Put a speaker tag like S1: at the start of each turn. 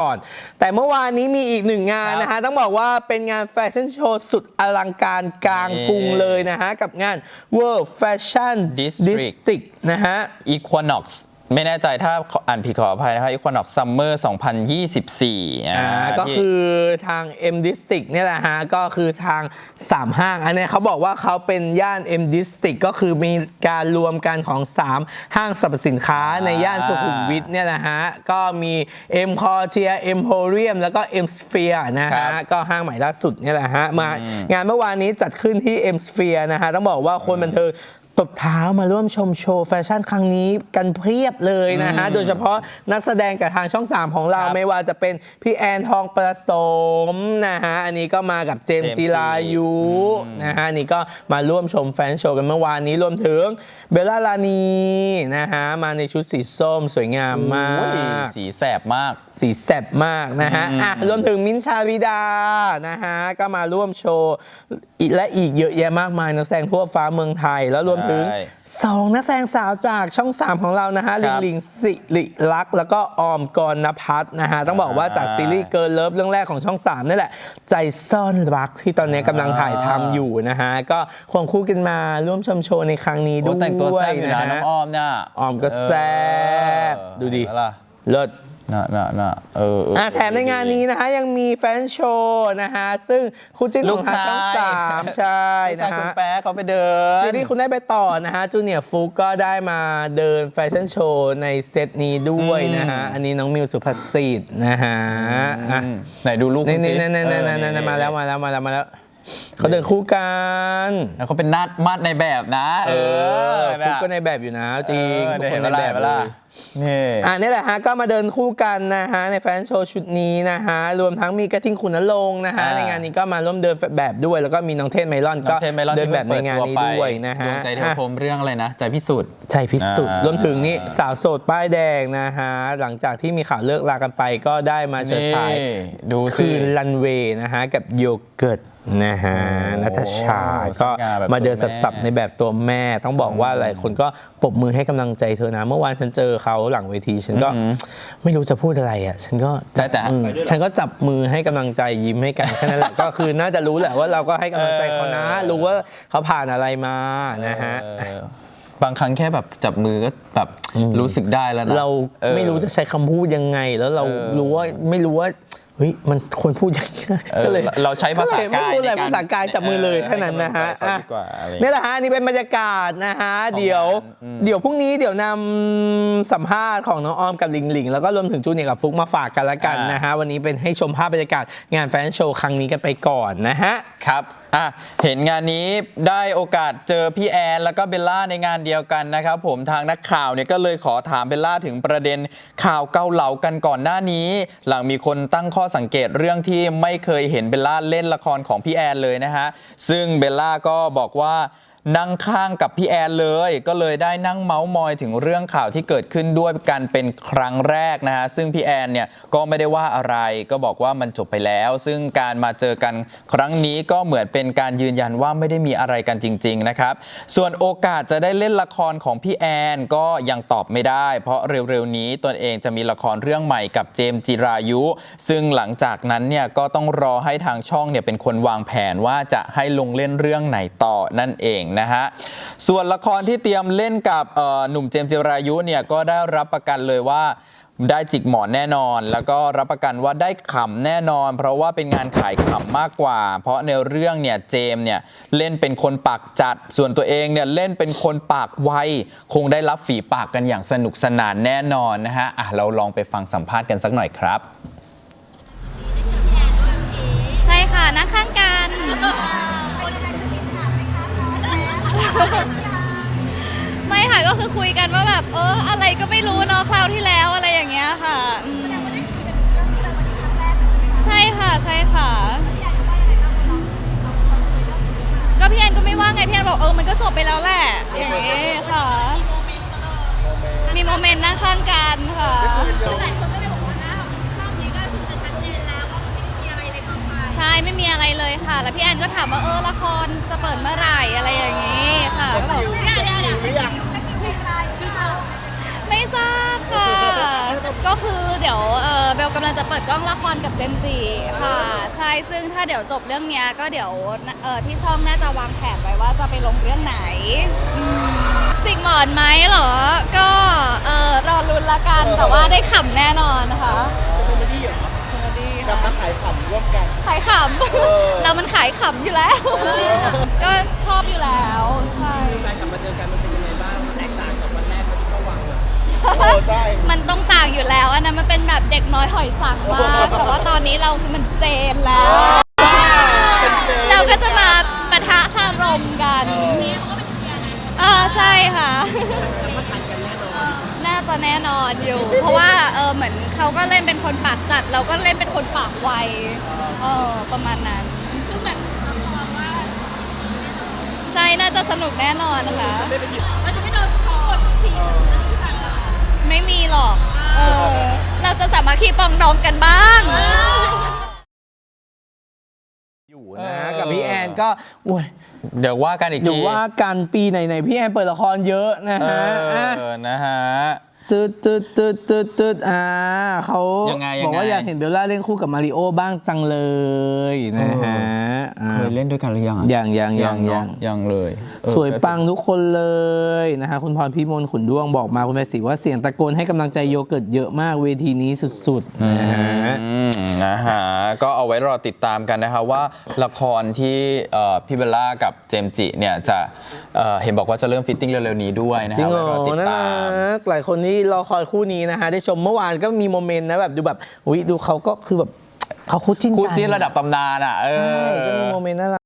S1: ก่อน แต่เมื่อวานนี้มีอีกหนึ่งงานนะฮะ ต้องบอกว่าเป็นงานแฟชั่นโชว์สุดอลังการกลางกรุงเลยนะฮะ กับงาน World Fashion
S2: District
S1: District นะฮะ
S2: Equinox ไม่แน่ใจถ้าอ่านผิดขออภัยนะครับ Equinox Summer 2024
S1: อ่าาก็
S2: ที่
S1: คือทาง M District เนี่ยแหละฮะ ก็คือทาง 3 ห้าง อันเนี้ยเขาบอกว่าเขาเป็นย่าน M District ก็คือมีการรวมกันของ 3 ห้างสรรพสินค้าในย่านสุขุมวิทเนี่ยแหละฮะ ก็มี M Quartier Emporium แล้วก็ M Sphere นะ
S2: ครั
S1: ฮะ
S2: บ
S1: ก็ห้างใหม่ล่าสุดเนี่ยแหละฮะมางานเมื่อวานนี้จัดขึ้นที่ M Sphere นะฮะ ต้องบอกว่าคนบันเทิง ตบเท้ามาร่วมชมโชว์แฟชั่นครั้งนี้กันเพียบเลยนะฮะ โดยเฉพาะนักแสดงกับทางช่อง 3 ของเรา
S2: ครับ
S1: ไม่ว่าจะเป็นพี่แอนทองประสมนะฮะ อันนี้ก็มากับเจมส์
S2: เจมส์
S1: จิรายุ
S2: อืม
S1: นะฮะอันนี่ก็มาร่วมชมแฟนโชว์กันเมื่อวานนี้รวมถึงเบลล่าลานีนะฮะ มาในชุดสีส้มสวยงามมาก
S2: โอ้ยสีแสบมาก
S1: สีแซ่บมากนะฮะ อะ รวมถึงมิ้นท์ชาลิดา นะฮะ ก็มาร่วมโชว์อีกและอีกเยอะแยะมากมายนักแสดงทั่วฟ้าเมืองไทย แล้วรวมถึง
S2: ใช่
S1: สองนักแสดงสาวจากช่อง 3 ของเรานะฮะ
S2: ค
S1: ลิ
S2: รั
S1: ง
S2: บ
S1: ลิงสิริลักษณ์แล้วก็ออมกรณพัฒน์นะฮะ ต้องบอกว่าจากซีรีส์เกิร์ลเลิฟเรื่องแรกของช่อง 3 นี่แหละ ใจซ่อนรักที่ตอนนี้กำลังถ่ายทำอยู่นะฮะ ก็ควงคู่กันมาร่วมชมโชว์ในครั้งนี้
S2: โอ้
S1: ด้วย
S2: แต่งตัวแซ่บอยู่นะ
S1: ฮ
S2: น้องออมเนี่ย
S1: ออมก็แซ่บดูดิ
S2: เห็นไหมล่ะ
S1: เลิศ
S2: น่ะน่ะน่ะเออเออ
S1: อะแถมในงานนี้นะคะ ยังมีแฟนโชว์นะคะซึ่งคู่จิ้น
S2: ลู
S1: ข
S2: ก
S1: องทางช่อง
S2: ชาย
S1: สามใช่
S2: พี่ชา
S1: นะ
S2: ยคุณ
S1: ฮะ
S2: แป๊ะเขาไปเดิน
S1: ซีรีส์คุณได้ไปต่อนะฮะจูเนียร์ฟุกก็ได้มาเดินแฟชั่นโชว์ในเซตนี้ด้วยนะฮะ อันนี้น้องมิวสุภาษิตนะฮะอะ
S2: อืมไหนดูลูก
S1: นี่
S2: คุณสิ
S1: นี่นี่นี่
S2: เออ
S1: นี่นี่มาแล้วมาแล้วมาแล้วมาแล้ว เขาเดินคู่กัน
S2: แล้วเขาเป็นนาดมาดในแบบนะ เออ
S1: ฟุก
S2: น่ะ
S1: ก็ในแบบอยู่นะ จริง
S2: เออเดี๋ยว
S1: ทุ
S2: เห็
S1: ก
S2: น
S1: ค
S2: เวลา
S1: ใน
S2: เห็นเวลา
S1: เลย
S2: นี่
S1: อ่านี่แหละฮะก็มาเดินคู่กันนะฮะในแฟนโชว์ชุดนี้นะฮะรวมทั้งมีกระทิงขุนนรงค์นะฮะ
S2: อ่า
S1: ในงานนี้ก็มาร่วมเดินแบบด้วย แล้วก็มีน้องเทนไมลอน
S2: น้
S1: ก็
S2: องเทนไมลอน
S1: เดิน
S2: ที่
S1: แบบใน
S2: เปิด
S1: งาน
S2: ตัว
S1: นี้
S2: ไป
S1: ด้วยนะฮะ
S2: ดวงใจเทว
S1: อะ
S2: พรหมเรื่องอะไรนะ ใจพิสุทธิ์
S1: ใจพิสุทธิ์
S2: อ่าร
S1: วมถึงนี่สาวโสดป้ายแดงนะฮะหลังจากที่มีข่าวเลิกลากันไปก็ได้มาเชิดฉาย
S2: นี่ดูสิ
S1: คืนรันเวย์นะฮะกับโยเกิร์ตนะฮะ
S2: โอ้
S1: นัทชา
S2: ส
S1: ก็
S2: ง่าแบบ
S1: มาเดิน
S2: ตัวแม่
S1: สับๆในแบบตัวแม่ ต้องบอกว่าหลายคนก็ปรบมือให้กำลังใจเธอนะ เมื่อวานฉันเจอเขาหลังเวที ฉันก็ไม่รู้จะพูดอะไรอะ ฉันก็
S2: ใช่แต่
S1: อืมฉันก็จับมือให้กำลังใจยิ้มให้กันแค่นั้นแหละก็คือน่าจะรู้แหละว่าเราก็ให้กำลังใจเขานะ
S2: เออ
S1: รู้ว่าเขาผ่านอะไรมานะฮะ
S2: เออบางครั้งแค่แบบจับมือก็แบบรู้สึกได้แล้วนะ
S1: เรา
S2: ออ
S1: ไม่รู้จะใช้คำพูดยังไง แล้วเรา
S2: เออ
S1: รู้ว่าไม่รู้ว่าเฮ้ยมันควรพูดยังไง
S2: เออ
S1: ก็เลย
S2: เราใช้ภาษากาย
S1: ก็เลยไม่พูดอะไร
S2: ในการ
S1: ภาษากายจับมือเลยแค่นั้นนะฮะ
S2: ให้กำลังใจเขา
S1: อะ
S2: ดีกว่าอะไร
S1: นี่แหละฮะนี่เป็นบรรยากาศนะฮะเดี๋ยว
S2: อืม
S1: เดี๋ยวพรุ่งนี้เดี๋ยวนำสัมภาษณ์ของน้องออมกับลิงลิงแล้วก็รวมถึงจูเนียร์กับฟุกมาฝากกันละกัน
S2: อ่าน
S1: นะฮะวันนี้เป็นให้ชมภาพบรรยากาศงานแฟนโชว์ครั้งนี้กันไปก่อนนะฮะ
S2: ครับ อะเห็นงานนี้ได้โอกาสเจอพี่แอนแล้วก็เบลล่าในงานเดียวกันนะครับผมทางนักข่าวเนี่ยก็เลยขอถามเบลล่าถึงประเด็นข่าวเกาเหลากันก่อนหน้านี้ หลังมีคนตั้งข้อสังเกตเรื่องที่ไม่เคยเห็นเบลล่าเล่นละครของพี่แอนเลยนะฮะซึ่งเบลล่าก็บอกว่า นั่งข้างกับพี่แอนเลย ก็เลยได้นั่งเมาส์มอยถึงเรื่องข่าวที่เกิดขึ้นด้วยกันเป็นครั้งแรกนะฮะซึ่งพี่แอนเนี่ยก็ไม่ได้ว่าอะไรก็บอกว่ามันจบไปแล้ว ซึ่งการมาเจอกันครั้งนี้ก็เหมือนเป็นการยืนยันว่าไม่ได้มีอะไรกันจริง ๆ นะครับ ส่วนโอกาสจะได้เล่นละครของพี่แอนก็ยังตอบไม่ได้ เพราะเร็วๆนี้ตนเองจะมีละครเรื่องใหม่กับเจมส์จิรายุ ซึ่งหลังจากนั้นเนี่ยก็ต้องรอให้ทางช่องเนี่ยเป็นคนวางแผนว่าจะให้ลงเล่นเรื่องไหนต่อนั่นเองนะฮะ ส่วนละครที่เตรียมเล่นกับหนุ่มเจมส์จิรายุเนี่ยก็ได้รับประกันเลยว่าได้จิกหมอนแน่นอน แล้วก็รับประกันว่าได้ขำแน่นอน เพราะว่าเป็นงานขายขำมากกว่า เพราะในเรื่องเนี่ยเจมส์เนี่ยเล่นเป็นคนปากจัด ส่วนตัวเองเนี่ยเล่นเป็นคนปากไวคงได้รับฝีปากกันอย่างสนุกสนานแน่นอนนะฮะอะเราลองไปฟังสัมภาษณ์กันสักหน่อยครับ
S3: ใช่ค่ะนั่งข้างกัน ไม่ค่ะก็คือคุยกันว่าแบบ เออ อะไรก็ไม่รู้เนาะคราวที่แล้วอะไรอย่างเงี้ยค่ะอืมใช่ค่ะใช่ค่ะ ก็พี่แอนก็ไม่ว่าไงพี่แอนบอกเออมันก็จบไปแล้วแหละอย่างเงี้ยค่ะ มีโมเมนต์นั่งข้างกันค่ะใช่ไม่มีอะไรเลยค่ะ แล้วพี่แอนก็ถามว่าเออละครจะเปิดเมื่อไหร่อะไรอย่างนี้ค่ะก็บอกไม่ทราบค่ะ ก็คือเดี๋ยวเออเบลกำลังจะเปิดกล้องละครกับเจมส์จีค่ะ ใช่ซึ่งถ้าเดี๋ยวจบเรื่องเนี้ยก็เดี๋ยวเออที่ช่องน่าจะวางแผนไว้ว่าจะไปลงเรื่องไหนอืมจิกหมอนไหมเหรอ ก็เออรอลุ้นละกันแต่ว่าได้ขำแน่นอนนะคะ
S4: กลับมาขายขำร่วมกัน
S3: ขายข
S4: อำ
S3: เรามันขายขำอยู่แล้ว ก็ชอบอยู่แล้ว ใช่
S5: การกลับมาเจอกันมันเป็นยังไงบ้างมันแตกต่างกับวันแรกที่เข้าวังอะ
S4: เออใช่
S3: มันต้องต่างอยู่แล้ว อันนั้นมันเป็นแบบเด็กน้อยหอยสังมากแต่ว่าตอนนี้เราคือมันเจนแล้ว
S4: เป็นเจน
S3: เราก็จะมาปะทะคารมกันเออใช่ค่ะน่าจะแน่นอนอยู่ เพราะว่าเออเหมือนเขาก็เล่นเป็นคนปาก จัดเราก็เล่นเป็นคนปากไวเออประมาณนั้นคือแบบใช่น่าจะสนุกแน่นอนนะคะเราจะไม่โดนเขากดทีไม่มีหรอก เออ เราจะสามัคคีปรองดองกันบ้าง
S1: อยู่นะกับพี่แอนก็อุ้ย
S2: เดี๋ยวว่ากันอีก
S1: อยู่
S2: ที
S1: ว่ากันปีไหนๆพี่แอนเปิดละครเยอะนะ
S2: เอ
S1: ฮะอะ
S2: อนะฮะ
S1: ตึ๊ดตึ๊ดตึ๊ดตึ๊ดตึ๊ดอ่าเขา
S2: ยังไงยังไง
S1: บอกว่าอยากเห็นเบลล่าเล่นคู่กับมาริโอบ้างจังเลยนะฮะอ่า
S2: เคยเล่นด้วยกันหรือยังอะ
S1: ยังยังยัง
S2: เน
S1: ยั
S2: อะ
S1: ง
S2: ยังเลยเออ
S1: สวยปังทุกคนเลยนะคะคุณพรพิมลขุนด้วงบอกมาคุณแม่สีว่าเสียงตะโกนให้กำลังใจโยเกิร์ตเยอะมากเวทีนี้สุดๆนะฮะ
S2: อืมนะฮะ ก็เอาไว้รอติดตามกันนะคะว่าละครที่เอ่อพี่เบลล่ากับเจมส์จิเนี่ยจะเอ่อเห็นบอกว่าจะเริ่มฟิตติ้งเร็วๆนี้ด้วยนะ
S1: จริ
S2: ฮะ
S1: งเหร
S2: ไว้รอ
S1: อ
S2: ติด
S1: น่า
S2: ตาม
S1: รักหลายคนที่รอคอยคู่นี้นะคะ ได้ชมเมื่อวานก็มีโมเมนต์นะแบบดูแบบอุ้ยดูเขาก็คือแบบเขาคู่จิ้นกัน
S2: คู่จิ้นระดับตำนานอะเอ
S1: ใช่
S2: อ
S1: ก็มีโมเมนต์น่ารัก